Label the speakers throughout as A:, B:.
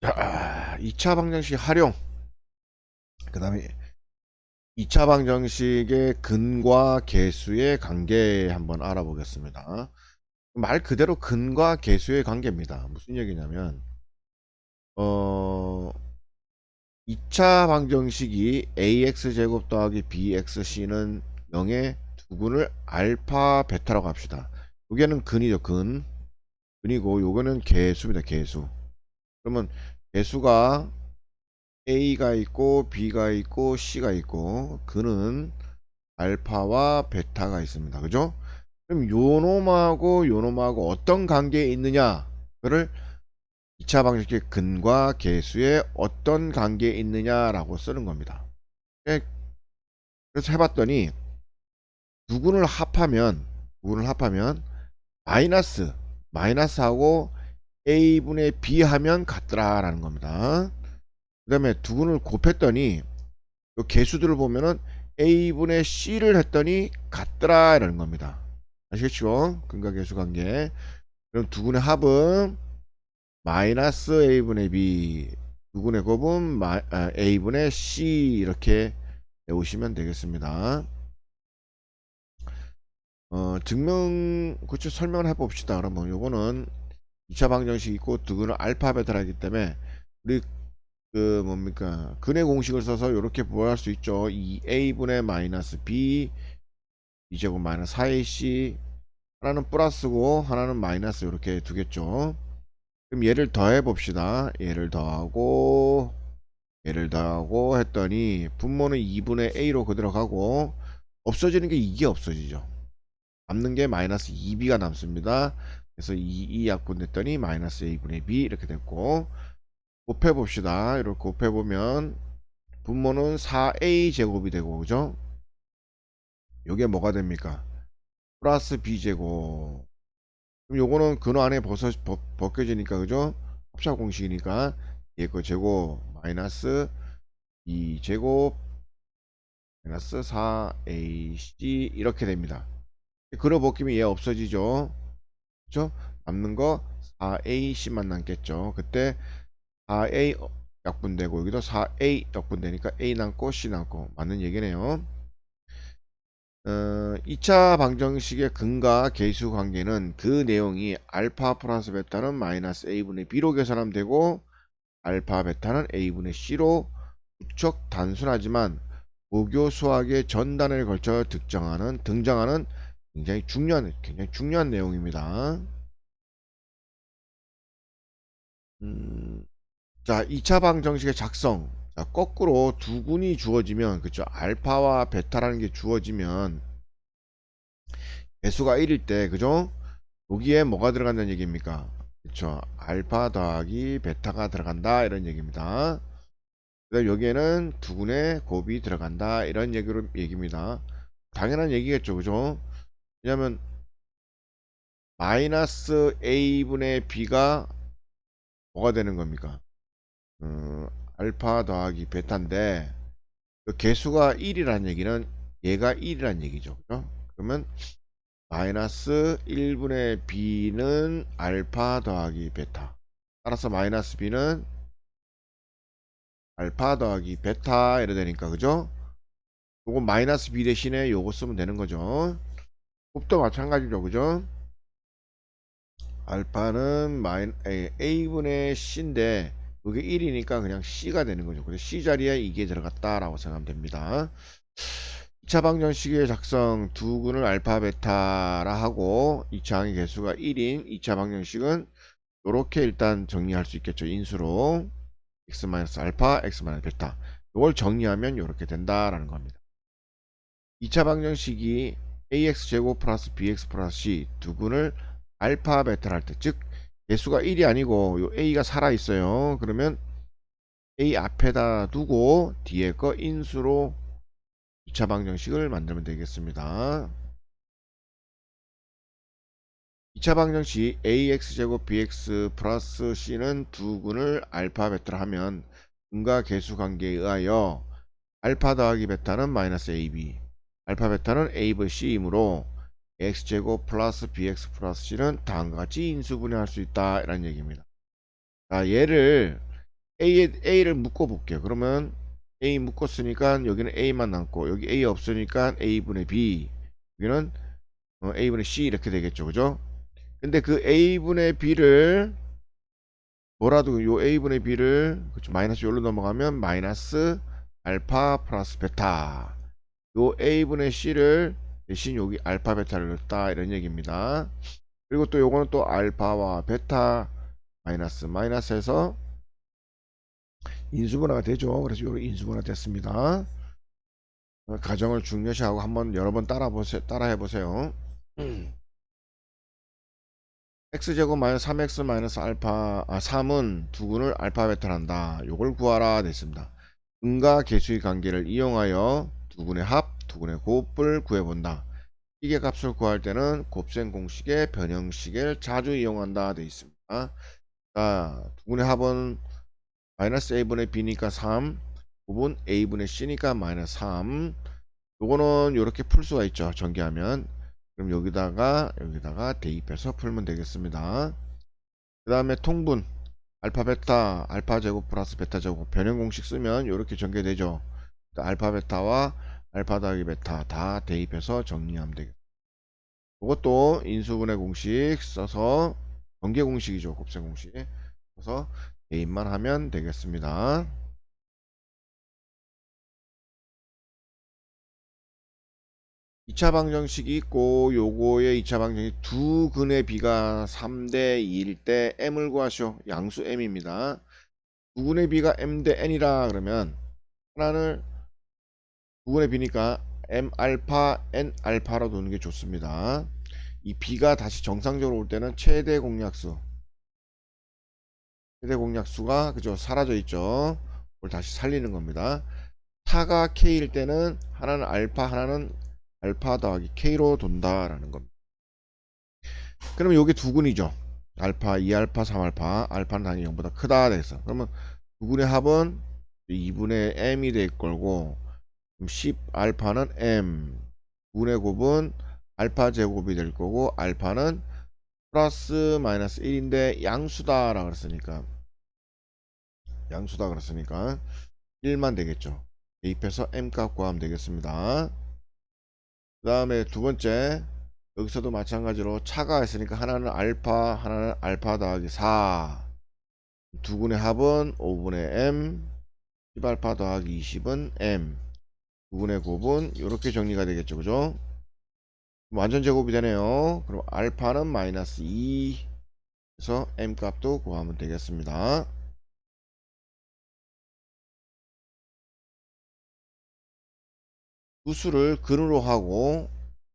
A: 자, 2차 방정식 활용. 그 다음에 2차 방정식의 근과 계수의 관계 한번 알아보겠습니다. 말 그대로 근과 계수의 관계입니다. 무슨 얘기냐면, 어, 2차 방정식이 ax제곱 더하기 bxc는 0의 두근을 알파 베타라고 합시다. 여기는 근이죠, 근. 근이고, 요거는 계수입니다, 계수. 그러면 개수가 A가 있고 B가 있고 C가 있고 그는 알파와 베타가 있습니다. 그죠? 그럼 요놈하고 요놈하고 어떤 관계에 있느냐? 그를 2차 방식의 근과 계수에 어떤 관계에 있느냐라고 쓰는 겁니다. 예, 그래서 해봤더니 두 군을 합하면 두 군을 합하면 마이너스 마이너스하고 a분의 b 하면 같더라라는 겁니다. 그 다음에 두 군을 곱했더니 요 개수들을 보면은 a분의 c를 했더니 같더라 이라는 겁니다. 아시겠죠? 근과 개수 관계. 그럼 두 군의 합은 마이너스 a분의 b 두 군의 곱은 마, 아, a분의 c 이렇게 외우시면 되겠습니다. 어, 증명, 그쵸, 설명을 해봅시다. 그러면 요거는 2차 방정식 있고 두 근은 알파 베타라기 때문에 우리 그 뭡니까? 근의 공식을 써서 이렇게 구할 수 있죠. 2a분의 마이너스 b 이제곱 마이너스 4ac 하나는 플러스고 하나는 마이너스 이렇게 두겠죠. 그럼 얘를 더해 봅시다. 얘를 더하고 얘를 더하고 했더니 분모는 2분의 a로 그대로 가고 없어지는 게 이게 없어지죠. 남는 게 마이너스 2b가 남습니다 그래서 2, 2 약분됐더니 마이너스 a분의 b 이렇게 됐고 곱해봅시다. 이렇게 곱해보면 분모는 4a 제곱이 되고 그죠? 요게 뭐가 됩니까? 플러스 b제곱 그럼 요거는 근호 안에 벗어, 벗, 벗겨지니까 그죠? 합차 공식이니까 얘거 제곱 마이너스 2 제곱 마이너스 4ac 이렇게 됩니다. 근호 벗기면 얘 없어지죠? 그죠? 남는 거 4ac만 남겠죠. 그때 4a 약분되고 여기도 4a 약분되니까 a 남고 c 남고 맞는 얘기네요. 어, 2차 방정식의 근과 계수 관계는 그 내용이 알파 플러스 베타는 마이너스 a분의 b로 계산하면 되고 알파 베타는 a분의 c로 무척 단순하지만 고교 수학의 전단을 걸쳐 등장하는 등장하는 굉장히 중요한 굉장히 중요한 내용입니다. 음, 자, 2차 방 정식의 작성. 자, 거꾸로 두 군이 주어지면 그죠? 알파와 베타라는 게 주어지면 개수가 1일 때 그죠? 여기에 뭐가 들어간다는 얘기입니까? 그렇죠. 알파 더하기 베타가 들어간다 이런 얘기입니다. 그다음 여기에는 두 군의 곱이 들어간다 이런 얘기로 얘기입니다. 당연한 얘기겠죠, 그죠? 왜냐면 마이너스 a분의 b가 뭐가 되는 겁니까? 어, 알파 더하기 베타인데 그 개수가 1이라는 얘기는 얘가 1이라는 얘기죠. 그죠? 그러면 마이너스 1분의 b는 알파 더하기 베타 따라서 마이너스 b는 알파 더하기 베타 이래 되니까 그죠? 요거 마이너스 b 대신에 요거 쓰면 되는 거죠. 곱도 마찬가지죠. 그죠? 알파는 마이, A분의 C인데 그게 1이니까 그냥 C가 되는 거죠. 그래서 C 자리에 이게 들어갔다 라고 생각하면 됩니다. 2차 방정식의 작성 두 근을 알파 베타라 하고 2차 항의 개수가 1인 2차 방정식은 이렇게 일단 정리할 수 있겠죠. 인수로 x 알파, x 베타 이걸 정리하면 이렇게 된다라는 겁니다. 2차 방정식이 ax 제곱 플러스 bx 플러스 c 두 근을 알파 베타를 할 때 즉 개수가 1이 아니고 요 a가 살아 있어요. 그러면 a 앞에다 두고 뒤에 거 인수로 2차 방정식을 만들면 되겠습니다. 2차 방정식 ax 제곱 bx 플러스 c는 두 근을 알파 베타를 하면 근과 개수 관계에 의하여 알파 더하기 베타는 마이너스 ab 알파 베타는 a v c이므로 x제곱 플러스 bx 플러스 c는 다음과 같이 인수분해할 수 있다 이런 얘기입니다. 자, 얘를 A에, A를 묶어 볼게요. 그러면 A 묶었으니까 여기는 A만 남고 여기 A 없으니까 A분의 B 여기는 어, A분의 C 이렇게 되겠죠. 그죠? 근데 그 A분의 B를 뭐라도 요 A분의 B를 그쵸, 마이너스 요로 넘어가면 마이너스 알파 플러스 베타 요 A분의 C를 대신 여기 알파 베타를 넣었다 이런 얘기입니다. 그리고 또 요거는 또 알파와 베타 마이너스 마이너스 해서 인수분해가 되죠. 그래서 요런 인수분해 됐습니다. 어, 가정을 중요시하고 한번 여러 번 따라 보세요. 따라 해 보세요. x제곱 마이너스 3x 마이너스 알파 아 3은 두근을 알파 베타를 한다. 요걸 구하라 됐습니다. 근과 개수의 관계를 이용하여 두근의 합, 두근의 곱을 구해본다. 이게 값을 구할 때는 곱셈 공식의 변형식을 자주 이용한다 돼 있습니다. 자, 두근의 합은 마이너스 a분의 b니까 3, 곱은 a분의 c니까 마이너스 3. 요거는 이렇게 풀 수가 있죠. 전개하면. 그럼 여기다가 여기다가 대입해서 풀면 되겠습니다. 그 다음에 통분 알파 베타 알파 제곱 플러스 베타 제곱 변형 공식 쓰면 이렇게 전개되죠. 그러니까 알파 베타와 알파 더하기 베타 다 대입해서 정리하면 되겠습니다. 이것도 인수분해 공식 써서 전개 공식이죠. 곱셈 공식 써서 대입만 하면 되겠습니다. 2차 방정식이 있고 요거의 2차 방정식 두 근의 비가 3대 2일 때 m을 구하시오. 양수 m입니다. 두 근의 비가 m 대 n이라 그러면 하나는 두 근의 비니까 m 알파 n 알파로 두는 게 좋습니다. 이 비가 다시 정상적으로 올 때는 최대 공약수 최대 공약수가 그죠 사라져 있죠. 그걸 다시 살리는 겁니다. 타가 k일 때는 하나는 알파 하나는 알파 더하기 k로 돈다라는 겁니다. 그러면 요게 두근이죠. 알파, 2알파, 3알파, 알파는 당연히 0보다 크다 돼서 그러면 두근의 합은 2분의 m이 될 거고 10 알파는 m. 두근의 곱은 알파 제곱이 될 거고 알파는 플러스 마이너스 1인데 양수다 라 그랬으니까. 양수다 그랬으니까 1만 되겠죠. 대입해서 m 값 구하면 되겠습니다. 그 다음에 두 번째 여기서도 마찬가지로 차가 있으니까 하나는 알파 하나는 알파 더하기 4 두근의 합은 5분의 m 10알파 더하기 20은 m 두근의 곱은 이렇게 정리가 되겠죠. 그죠? 완전 제곱이 되네요. 그럼 알파는 마이너스 2 그래서 m 값도 구하면 되겠습니다. 수수를 근으로 하고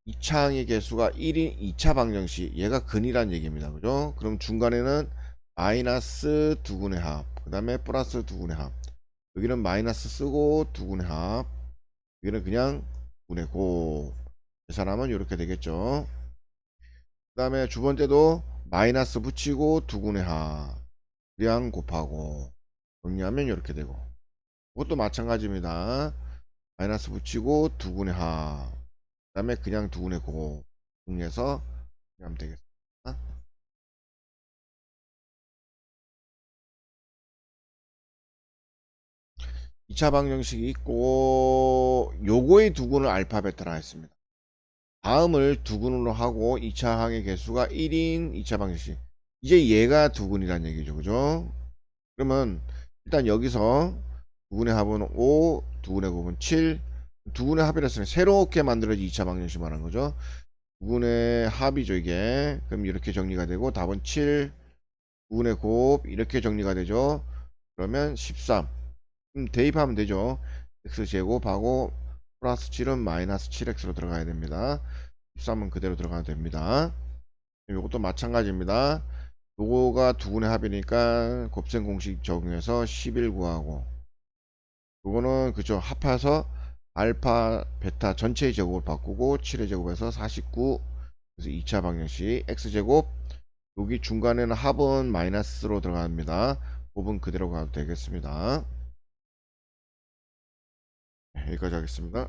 A: 2차항의 개수가 1인 2차 방정식. 얘가 근이란 얘기입니다. 그죠? 그럼 중간에는 마이너스 두근의 합 그 다음에 플러스 두근의 합. 여기는 마이너스 쓰고 두근의 합 여기는 그냥 두근의 곱 계산하면 이렇게 되겠죠 그 다음에 두 번째도 마이너스 붙이고 두근의 합 그냥 곱하고 정리하면 이렇게 되고 이것도 마찬가지입니다 마이너스 붙이고 두근의 합. 그 다음에 그냥 두근의 곱. 정리해서 하면 되겠습니다. 2차 방정식이 있고 요거의 두근을 알파 베타라 했습니다. 다음을 두근으로 하고 2차 항의 개수가 1인 2차 방정식. 이제 얘가 두근이란 얘기죠. 그죠? 그러면 일단 여기서 두근의 합은 5, 두근의 곱은 7, 두근의 합이라서 새롭게 만들어진 2차 방정식 말하는 거죠. 두근의 합이죠, 이게. 그럼 이렇게 정리가 되고, 답은 7, 두근의 곱, 이렇게 정리가 되죠. 그러면 13. 음, 대입하면 되죠. x제곱하고 플러스 7은 마이너스 7x로 들어가야 됩니다. 13은 그대로 들어가도 됩니다. 이것도 마찬가지입니다. 요거가 두근의 합이니까 곱셈 공식 적용해서 11 구하고 요거는 그죠 합해서 알파 베타 전체의 제곱을 바꾸고 7의 제곱에서 49 그래서 2차 방정식 x제곱 여기 중간에는 합은 마이너스로 들어갑니다 곱은 그대로 가도 되겠습니다 네, 여기까지 하겠습니다